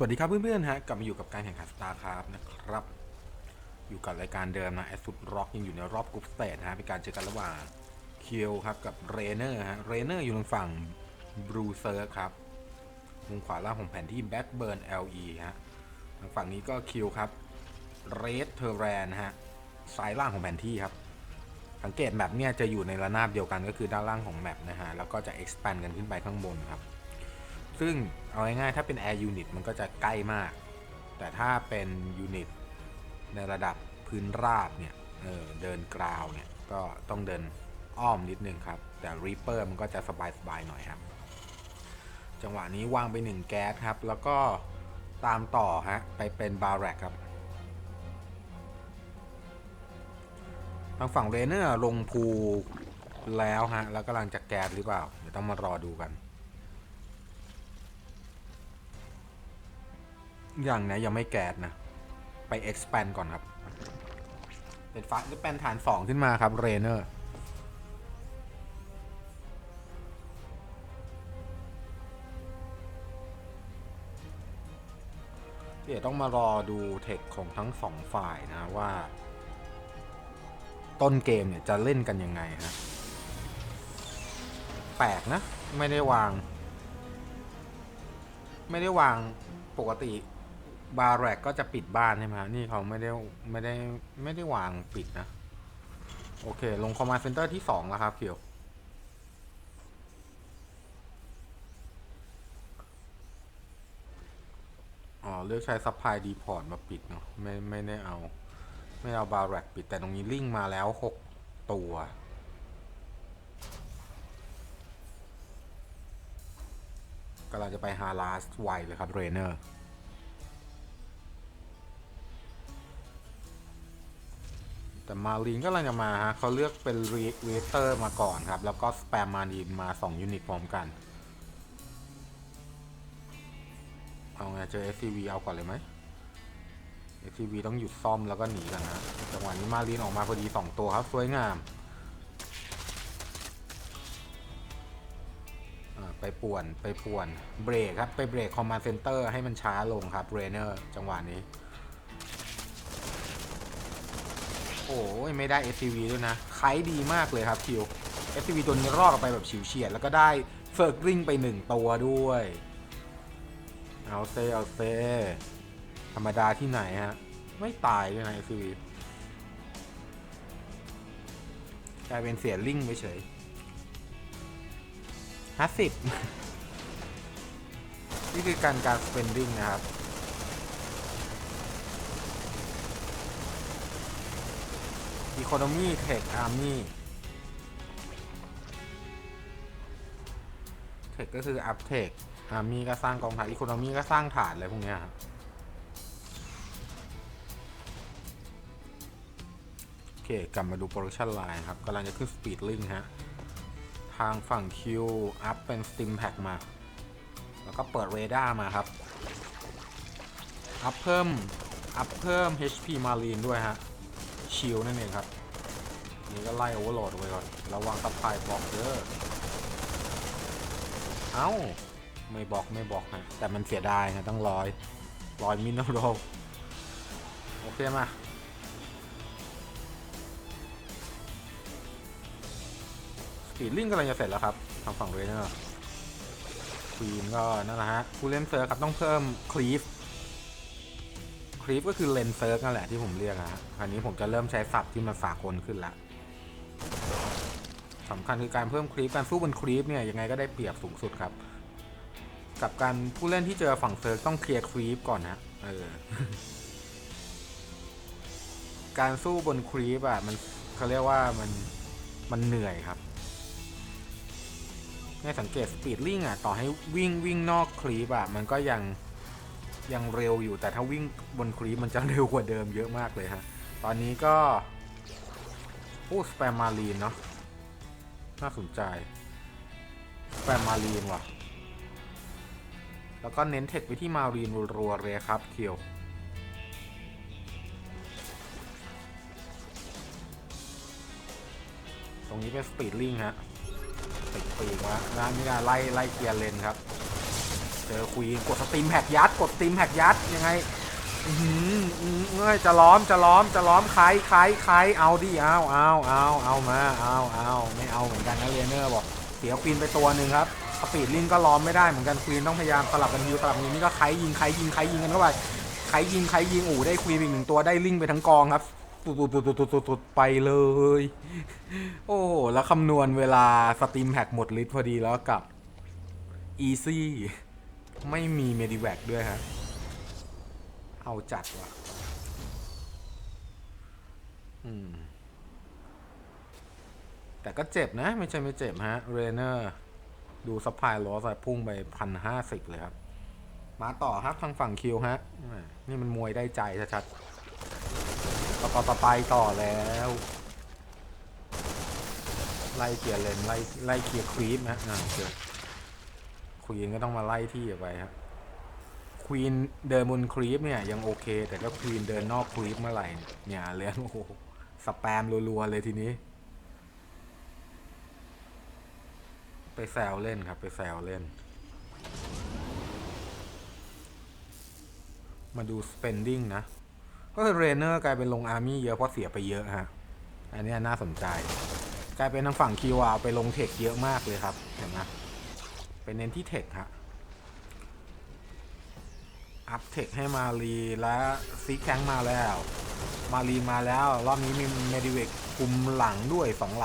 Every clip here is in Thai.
สวัสดีครับเพื่อนๆฮะกลับมาอยู่กับการแข่งขัน StarCraft นะครับ อยู่กับรายการเดิมนะแอสซุดร็อกยังอยู่ในรอบกรุ๊ปสเตจนะฮะเป็นการเจอกันระหว่างคิวครับกับเรเนอร์ฮะเรเนอร์อยู่ทางฝั่งบรูเซอร์ครับมุมขวาล่างของแผนที่แบ็กเบิร์น LE ฮะทางฝั่งนี้ก็คิวครับเรดเทอร์แรนฮะซ้ายล่างของแผนที่ครับ สังเกตแมปเนี่ยจะอยู่ในระนาบเดียวกันก็คือด้านล่างของแมปนะฮะแล้วก็จะ expand กันขึ้นไปข้างบนครับ ซึ่งเอาง่ายๆถ้าเป็น Air Unit มันก็จะใกล้มาก แต่ถ้าเป็นยูนิตในระดับพื้นราบเนี่ยเออเดินกราวเนี่ยก็ต้องเดินอ้อมนิดนึงครับ แต่ Reaper มันก็จะสบายๆหน่อยครับ จังหวะนี้วางไปหนึ่งแก๊สครับ แล้วก็ตามต่อฮะไปเป็นบาร์แรกครับทางฝั่งเรเนอร์ลงภูแล้วฮะ แล้วกำลังจะแก๊สหรือเปล่า เดี๋ยวต้องมารอดูกัน อย่างนะยังไม่แก๊สนะ ไป expand ก่อนครับเป็นฟ้าจะเป็นฐานสองขึ้นมาครับเรเนอร์เดี๋ยวต้องมารอดูเทคของทั้งสองฝ่ายนะว่า ต้นเกมเนี่ยจะเล่นกันยังไงฮะแปลกนะ ไม่ได้วาง ไม่ได้วางปกติ บาร์แรกก็จะปิดบ้านใช่ไหมฮะนี่เขาไม่ได้ไม่ได้ไม่ได้วางปิดนะ โอเค ลงคอมมานด์เซ็นเตอร์ที่สองแล้วครับเคียว อ๋อ เลือกใช้ซัพพลายดีพอร์ตมาปิดเนาะไม่ไม่ได้เอา ไม่เอาบาร์แรกปิดแต่ตรงนี้ลิงมาแล้วหกตัวกำลังจะไปฮาลาสไวเลยครับเรเนอร์ แต่มารีนก็กำลังจะมาฮะเขาเลือกเป็นเวเตอร์มาก่อนครับ แล้วก็สแปมมารีนมา2ยูนิตพร้อมกัน เอาไงเจอ SCV เอาก่อนเลยไหม SCV ต้องหยุดซ่อมแล้วก็หนีกันนะจังหวะนี้มารีนออกมาพอดี 2 ตัวครับ สวยงามอ่าไปป่วนไปป่วนเบรกครับ ไปเบรกคอมมานเซนเตอร์ให้มันช้าลงครับเรเนอร์จังหวะนี้ โอ้ยไม่ได้ SCV ด้วยนะไคดีมากเลยครับคิว SCV ตัวนี้รอดไปแบบฉิวเฉียด แล้วก็ได้เฟิร์กริงไปหนึ่งตัวด้วย เอาเซเอาเซธรรมดาที่ไหนฮะ ไม่ตายด้วยนะ SCV กลายเป็นเสียลิงไปเฉยห้าสิบนี่คือการการ spending นะครับ Economy Tech Army Tech ก็คือ Up Tech Army ก็สร้างกองทัพ Economy ก็สร้างฐานอะไรพวกเนี้ยครับโอเคกลับมาดู Production Line ครับกำลังจะขึ้น Speed Link ฮะ ทางฝั่ง Q อัพเป็น Stim Pack มา แล้วก็เปิดเรดาร์มาครับ อัพเพิ่ม อัพเพิ่ม HP Marine ด้วยฮะ ชิลนั่นเองครับ นี่ก็ไล่โอเวอร์โหลดไว้ก่อน ระวังตับพายบล็อกเด้อเอ้า ไม่บอกไม่บอกฮะ แต่มันเสียดายนะต้องร้อยร้อยมินโรโอเคมาสปีดลิงกำลังจะเสร็จแล้วครับทางฝั่งเรเนอร์ควีนก็นั่นแหละฮะผู้เล่นเซิร์ครับต้องเพิ่มคลีฟ ลิปก็คือเลนเซิร์กนั่นแหละที่ผมเรียกนะฮะคราวนี้ผมจะเริ่มใช้ศัพท์ที่มันสากลขึ้นละสำคัญคือการเพิ่มคลิปการสู้บนคลิปเนี่ยยังไงก็ได้เปรียบสูงสุดครับ กับการผู้เล่นที่เจอฝั่งเซิร์กต้องเคลียร์คลิปก่อนนะเออการสู้บนคลิปอะมันเขาเรียกว่ามันมันเหนื่อยครับให้สังเกตสปีดลิงอะต่อให้วิ่งวิ่งนอกคลิปอะมันก็ยัง ยังเร็วอยู่แต่ถ้าวิ่งบนครีมันจะเร็วกว่าเดิมเยอะมากเลยฮะ ตอนนี้ก็โอ้สแปมมารีนเนาะน่าสนใจสแปมมารีนว่ะ แล้วก็เน้นเทคไปที่มารีนรัวๆเลยครับเคียวตรงนี้เป็นสปีดลิงฮะติดปีกวะนะนี่นะไล่ไล่เกียร์เลนครับ เจอควีนกดสตรีมแพ็กยัด กดสตรีมแพ็กยัดยังไงอื้อหืออื้อเอ้ยจะล้อมจะล้อมจะล้อมใครใครใครเอาดิเอาเอาเอาเอามาเอาเอาไม่เอาเหมือนกันนะเรเนอร์บอกเสียควีนไปตัวหนึ่งครับสปีดลิงก็ล้อมไม่ได้เหมือนกันควีนต้องพยายามสลับกันฮิวสลับกันนี้นี่ก็ใครยิงใครยิงใครยิงกันเข้าไปใครยิงใครยิงอู่ได้ควีนอีกหนึ่งตัวได้ลิงไปทั้งกองครับตุดตุดตุดตุดตุดไปเลย โอ้โหแล้วคำนวณเวลาสตรีมแพ็กหมดลิตรพอดีแล้วกับ Easy ไม่มีเมดิแวกด้วยฮะ เอาจัดว่ะ อืม แต่ก็เจ็บนะ ไม่ใช่ไม่เจ็บฮะ เรเนอร์ ดูซัพพลายล้อสพุ่งไปพันห้าสิบเลยครับ มาต่อครับทางฝั่งคิวฮะ นี่มันมวยได้ใจชัดๆต่อต่อต่อไปต่อแล้วไล่เกียร์เลนไล่ไล่เกียร์ครีปนะอ่าโอเควีนก็ต้องมาไล่ที่ออกไปครับควีนเดินบนครีปเนี่ยยังโอเค แต่ถ้าควีนเดินนอกครีปเมื่อไหร่เนี่ยเรื่องโอ้โหสแปมรัวๆเลยทีนี้ ไปแซวเล่นครับ ไปแซวเล่น มาดู spending นะก็เรเนอร์กลายเป็นลงอาร์มี่เยอะเพราะเสียไปเยอะฮะ อันนี้น่าสนใจ กลายเป็นทางฝั่งคิวอาไปลงเทคเยอะมากเลยครับเห็นไหม ไปเน้นที่เทคฮะอัพเทคให้มารีและซีแข้งมาแล้ว มารีมาแล้ว รอบนี้มีเมดิเวกคุมหลังด้วยสองล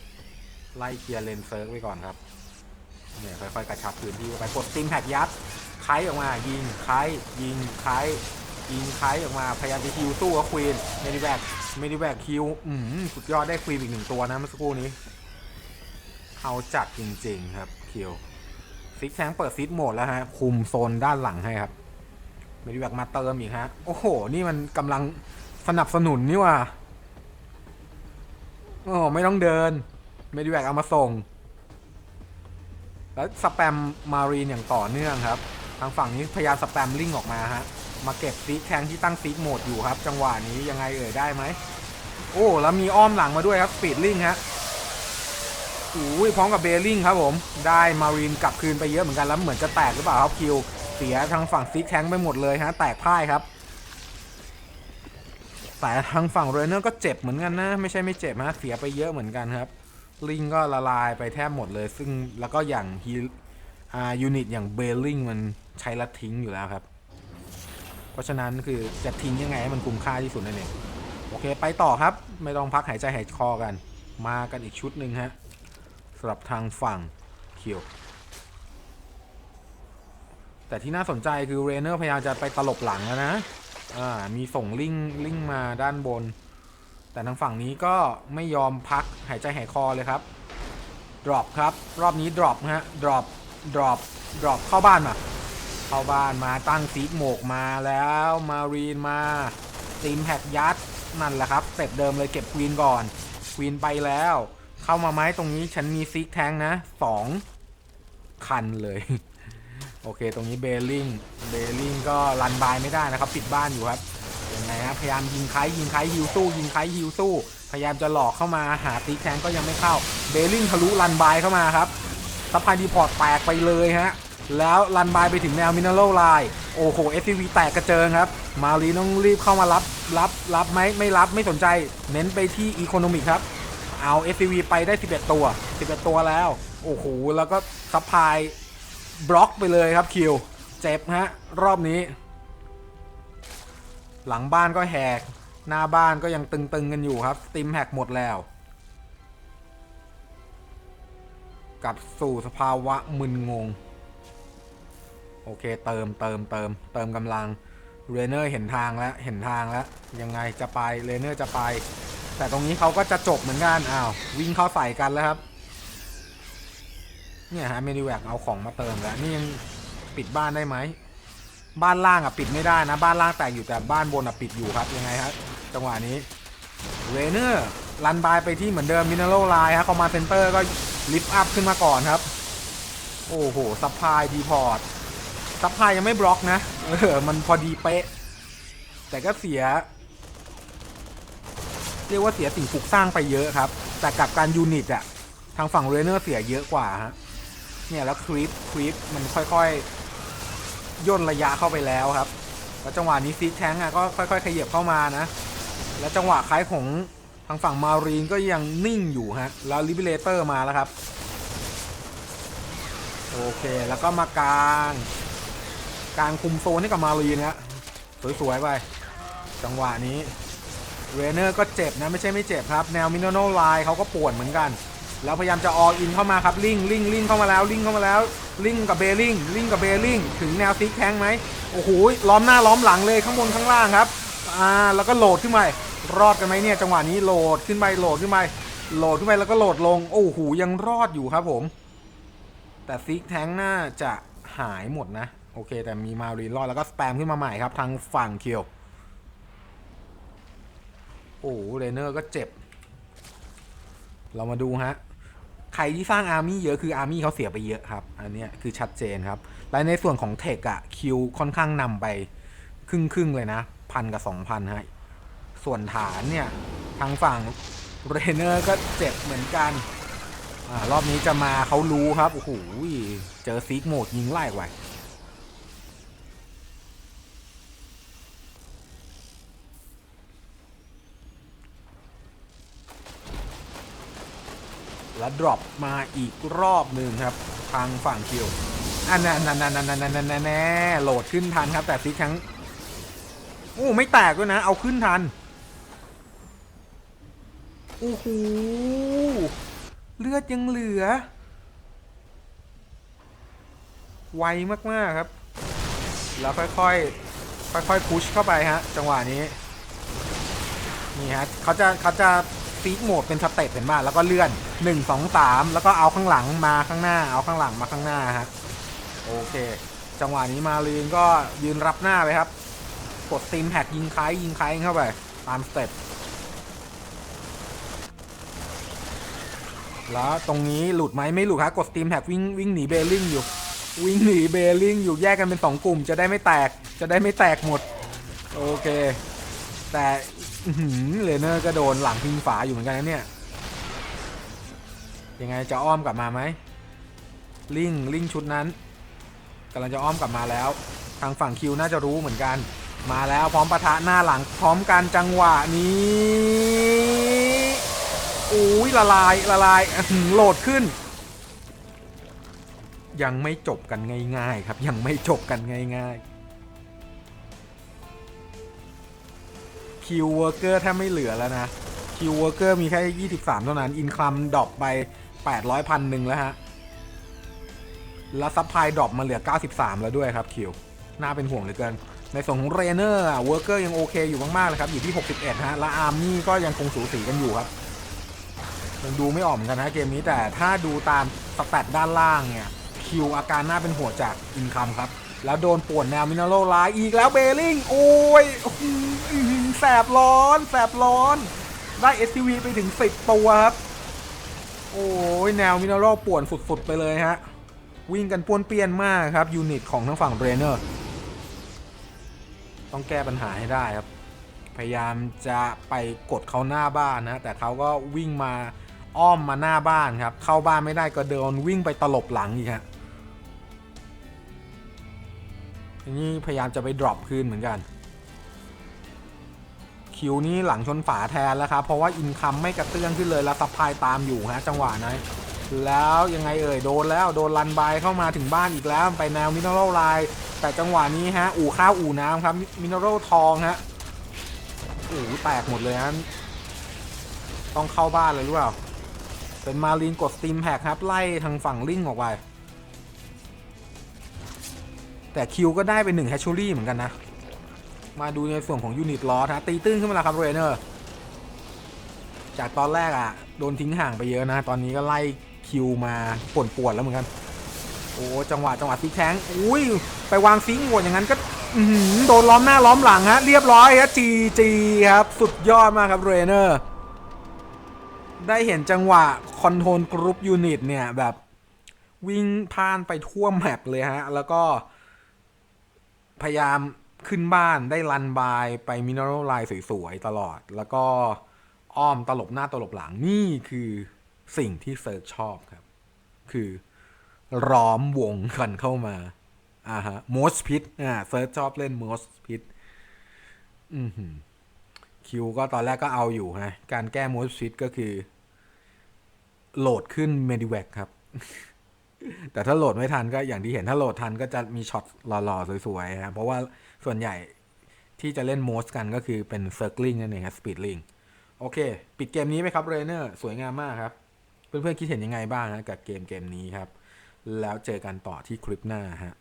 ำไล่เคลียร์เลนเซิร์ฟไว้ก่อนครับเนี่ยค่อยๆกระชับพื้นที่ไปกดติมแพ็กยัดไคออกมายิงไคยิงไคยิงไคออกมาพยายามจะคิวสู้กับควีนเมดิแบกเมดิแบกคิวอืมสุดยอดได้ควีนอีกหนึ่งตัวนะเมื่อสักครู่นี้เอาจัดจริงๆครับคิว ซิกแซงเปิดซิดโหมดแล้วฮะ คุมโซนด้านหลังให้ครับเมดิแบกมาเติมอีกฮะ โอ้โห นี่มันกำลังสนับสนุนนี่ว่าโอ้ไม่ต้องเดินเมดิแบกเอามาส่ง แล้วสแปมมารีนอย่างต่อเนื่องครับ ทางฝั่งนี้พยายามสแปมลิงออกมาฮะ มาเก็บซีกแทงที่ตั้งซีกโหมดอยู่ครับ จังหวะนี้ยังไงเอ่ยได้ไหม โอ้ แล้วมีอ้อมหลังมาด้วยครับ ปีดลิงฮะ อุ้ยพร้อมกับเบลลิงครับผม ได้มารีนกลับคืนไปเยอะเหมือนกันแล้วเหมือนจะแตกหรือเปล่าครับคิว เสียทางฝั่งซีกแทงไปหมดเลยฮะแตกพ่ายครับแต่ทางฝั่งเรเนอร์ก็เจ็บเหมือนกันนะ ไม่ใช่ไม่เจ็บฮะเสียไปเยอะเหมือนกันครับ ลิงก็ละลายไปแทบหมดเลย ซึ่งแล้วก็อย่างฮีอ่ายูนิตอย่างเบลลิงมันใช้ละทิ้งอยู่แล้วครับ เพราะฉะนั้นคือจะทิ้งยังไงให้มันคุ้มค่าที่สุดนั่นเองโอเคไปต่อครับ ไม่ต้องพักหายใจหายคอกัน มากันอีกชุดหนึ่งฮะ สำหรับทางฝั่งคิวแต่ที่น่าสนใจคือเรเนอร์พยายามจะไปตลบหลังแล้วนะอ่ามีส่งลิงลิงมาด้านบน แต่ทางฝั่งนี้ก็ไม่ยอมพักหายใจหายคอเลยครับ drop ครับ รอบนี้ drop ฮะ drop drop drop เข้าบ้านมา เข้าบ้านมาตั้งซีกโหมกมาแล้วมารีนมาตีมแฮกยัดนั่นแหละครับสเต็ปเดิมเลยเก็บควีนก่อนควีนไปแล้ว เข้ามาไหมตรงนี้ฉันมีซีกแทงนะสองคันเลย โอเค ตรงนี้เบลลิงเบลลิงก็รันบายไม่ได้นะครับปิดบ้านอยู่ครับยังไงฮะพยายามยิงไคยิงไคฮิวสู้ยิงไคฮิวสู้ พยายามจะหลอกเข้ามาหาตีแทงก็ยังไม่เข้า เบลลิงทะลุรันบายเข้ามาครับซัพพลายดีพอร์ตแตกไปเลยฮะแล้วรันบายไปถึงแนวมินาโลไลน์โอ้โห SCV แตกกระเจิงครับ มารีต้องรีบเข้ามารับรับรับไหมไม่รับไม่สนใจ เน้นไปที่อีโคโนมิกครับ เอา SCV ไปได้ 11 ตัว 11 ตัวแล้ว โอ้โห แล้วก็ซัพพลายบล็อกไปเลยครับคิว เจ็บฮะ รอบนี้ หลังบ้านก็แหก หน้าบ้านก็ยังตึงๆกันอยู่ครับสติมแหกหมดแล้ว กลับสู่สภาวะมึนงง โอเคเติมเติมเติมเติมกำลังเรเนอร์เห็นทางแล้ว เห็นทางแล้ว ยังไงจะไปเรเนอร์จะไป แต่ตรงนี้เขาก็จะจบเหมือนกันอ้าววิ่งเข้าใส่กันแล้วครับ เนี่ยฮะเมดิแวกเอาของมาเติมแล้วนี่ยังปิดบ้านได้ไหมบ้านล่างอะปิดไม่ได้นะ บ้านล่างแตกอยู่แต่บ้านบนอะปิดอยู่ครับยังไงครับจังหวะนี้เรเนอร์รันบายไปที่เหมือนเดิมมินาโลไลน์ฮะคอมมาเซนเตอร์ก็ลิฟต์อัพขึ้นมาก่อนครับ โอ้โหซัพพลายดีพอร์ตซัพพลายยังไม่บล็อกนะเออมันพอดีเป๊ะ แต่ก็เสีย เรียกว่าเสียสิ่งปลูกสร้างไปเยอะครับ แต่กับการยูนิตอะทางฝั่งเรเนอร์เสียเยอะกว่าฮะเนี่ยแล้วคลิปคลิปมันค่อยย่นระยะเข้าไปแล้วครับแล้วจังหวะนี้ซีแทงอะก็ค่อยๆขยับเข้ามานะ แล้วจังหวะคล้ายของทางฝั่งมารีนก็ยังนิ่งอยู่ฮะแล้วลิเบเลเตอร์มาแล้วครับโอเคแล้วก็มากลางกลางคุมโซนให้กับมารีนฮะสวยๆไปจังหวะนี้ เรเนอร์ก็เจ็บนะไม่ใช่ไม่เจ็บครับ แนวมินโนไลน์เขาก็ปวดเหมือนกัน แล้วพยายามจะอออินเข้ามาครับลิงลิงลิงเข้ามาแล้วลิงเข้ามาแล้วลิงกับเบลิงลิงกับเบลิงถึงแนวซิกแทงไหมโอ้โหล้อมหน้าล้อมหลังเลยข้างบนข้างล่างครับอ่าแล้วก็โหลดขึ้นไปรอดกันไหมเนี่ยจังหวะนี้โหลดขึ้นไปโหลดขึ้นไปโหลดขึ้นไปแล้วก็โหลดลงโอ้โหยังรอดอยู่ครับผม แต่ซิกแทงน่าจะหายหมดนะ โอเค แต่มีมารีนรอดแล้วก็สแปมขึ้นมาใหม่ครับทางฝั่งเคียว โอ้เรเนอร์ก็เจ็บ เรามาดูฮะ ใครที่สร้างอาร์มี่เยอะคืออาร์มี่เขาเสียไปเยอะครับ อันนี้คือชัดเจนครับ และในส่วนของเทคอะคิวค่อนข้างนำไปครึ่งครึ่งๆเลยนะพันกับสองพันฮะ ส่วนฐานเนี่ย ทางฝั่งเรเนอร์ก็เจ็บเหมือนกันอรอบนี้จะมาเขารู้ครับ โอ้โห เจอซีกโหมดยิงไล่ไว้ แล้วดรอปมาอีกรอบหนึ่งครับ ทางฝั่งคิวอันนั้นนั่นนั่นนั่นนั่นนั่นนั่นแน่โหลดขึ้นทันครับ แต่ซีกครั้งโอ้ไม่แตกด้วยนะ เอาขึ้นทันโอ้โหเลือดยังเหลือ ไวมาก ๆ ครับ แล้วค่อยๆค่อยๆพุชเข้าไปฮะ จังหวะนี้ นี่ฮะเขาจะเขาจะ ฟีกโหมดเป็นสเต็ปเห็นป่ะแล้วก็เลื่อน 1 2 3 แล้วก็เอาข้างหลังมาข้างหน้า เอาข้างหลังมาข้างหน้าฮะโอเค จังหวะนี้มาลีนก็ยืนรับหน้าไปครับ กดตีมแพ็กยิงคล้ายยิงคล้ายเข้าไป ตามสเต็ปแล้วตรงนี้หลุดไหมไม่หลุดครับกดสตีมแพ็กวิ่งวิ่งหนีเบลลิงอยู่ วิ่งหนีเบลลิงอยู่แยกกันเป็นสองกลุ่ม จะได้ไม่แตกจะได้ไม่แตกหมด โอเค แต่ เลเนอร์ก็โดนหลังพิงฝาอยู่เหมือนกันนะเนี่ย ยังไงจะอ้อมกลับมาไหมลิงลิงชุดนั้นกำลังจะอ้อมกลับมาแล้ว ทางฝั่งคิวน่าจะรู้เหมือนกัน มาแล้วพร้อมปะทะหน้าหลังพร้อมกันจังหวะนี้อุ้ยละลายละลายโหลดขึ้น ยังไม่จบกันง่ายๆครับ ยังไม่จบกันง่ายๆ คิวเวอร์เกอร์แทบไม่เหลือแล้วนะ คิวเวอร์เกอร์มีแค่ 23 เท่านั้น อินคัมดรอปไป 800พันหนึ่งแล้วฮะ แล้วซัพพลายดรอปมาเหลือ 93 แล้วด้วยครับคิว น่าเป็นห่วงเหลือเกิน ในส่วนของเรเนอร์อะเวอร์เกอร์ยังโอเคอยู่มากๆเลยครับ อยู่ที่ 61 ฮะ และอาร์มี่ก็ยังคงสูสีกันอยู่ครับยังดูไม่ออกเหมือนกันนะเกมนี้แต่ถ้าดูตามสแตทด้านล่างเนี่ยคิวอาการน่าเป็นห่วงจากอินคัมครับ แล้วโดนป่วนแนวมินาโลไลอีกแล้วเบลลิงโอ้ยแสบร้อนแสบร้อน ได้ SCV ไปถึง 10 ตัวครับ โอ้ยแนวมินาโลป่วนสุด ๆ ไปเลยฮะ วิ่งกันป้วนเปี้ยนมากครับ ยูนิตของทั้งฝั่งเบรเนอร์ ต้องแก้ปัญหาให้ได้ครับ พยายามจะไปกดเขาหน้าบ้านนะ แต่เขาก็วิ่งมาอ้อมมาหน้าบ้านครับ เข้าบ้านไม่ได้ก็เดินวิ่งไปตลบหลังอีกฮะ ทีนี้พยายามจะไปดรอปคืนเหมือนกัน คิวนี้หลังชนฝาแทนแล้วครับ เพราะว่าอินคัมไม่กระเตื้องขึ้นเลยแล้วซัพพลายตามอยู่ฮะจังหวะนั้นแล้วยังไงเอ่ยโดนแล้วโดนลันบายเข้ามาถึงบ้านอีกแล้วไปแนวมินเนอรัลไลน์แต่จังหวะนี้ฮะอู่ข้าวอู่น้ำครับมินเนอรัลทองฮะโอ้โหแตกหมดเลยฮะต้องเข้าบ้านเลยหรือเปล่าเป็นมารีนกดสตีมแพกครับไล่ทางฝั่งลิงออกไป แต่คิวก็ได้เป็นหนึ่งแฮชชูรี่เหมือนกันนะ มาดูในส่วนของยูนิตล้อสฮะตีตื้นขึ้นมาแล้วครับเรเนอร์จากตอนแรกอะ่ะโดนทิ้งห่างไปเยอะนะ ตอนนี้ก็ไล่คิวมาป่วนแล้วเหมือนกัน โอ้จังหวะจังหวะซิกแทงอุ้ยไปวางซิงหวดอย่างนั้นก็โดนล้อมหน้าล้อมหลังฮะเรียบร้อยฮะจีจีครับ สุดยอดมากครับเรเนอร์ได้เห็นจังหวะคอนโทรลกรุ๊ปยูนิตเนี่ยแบบวิ่งผ่านไปทั่วแมปเลยฮะ แล้วก็ พยายามขึ้นบ้านได้รันบายไปมินเนอรัลไลน์สวยๆ ตลอด แล้วก็อ้อมตลบหน้าตลบหลังนี่คือสิ่งที่เซิร์ชชอบครับ คือร้อมวงกันเข้ามาอ่าฮะโมสพิทอ่าเซิร์ชชอบเล่นโมสพิทอือหือคิวก็ตอนแรกก็เอาอยู่ฮะ การแก้โมสพิทก็คือ โหลดขึ้น m e d i v a c ครับ แต่ถ้าโหลดไม่ทันก็อย่างที่เห็นถ้าโหลดทันก็จะมีช็อตหล่อๆ สวยๆครับเพราะว่าส่วนใหญ่ที่จะเล่นโมสกันก็คือเป็น Circling นั่นเองครับ Speedling โอเค ปิดเกมนี้ไหมครับเรเนอร์สวยงามมากครับ เพื่อนๆคิดเห็นยังไงบ้างนะกับเกมเกมนี้ครับ แล้วเจอกันต่อที่คลิปหน้าฮะ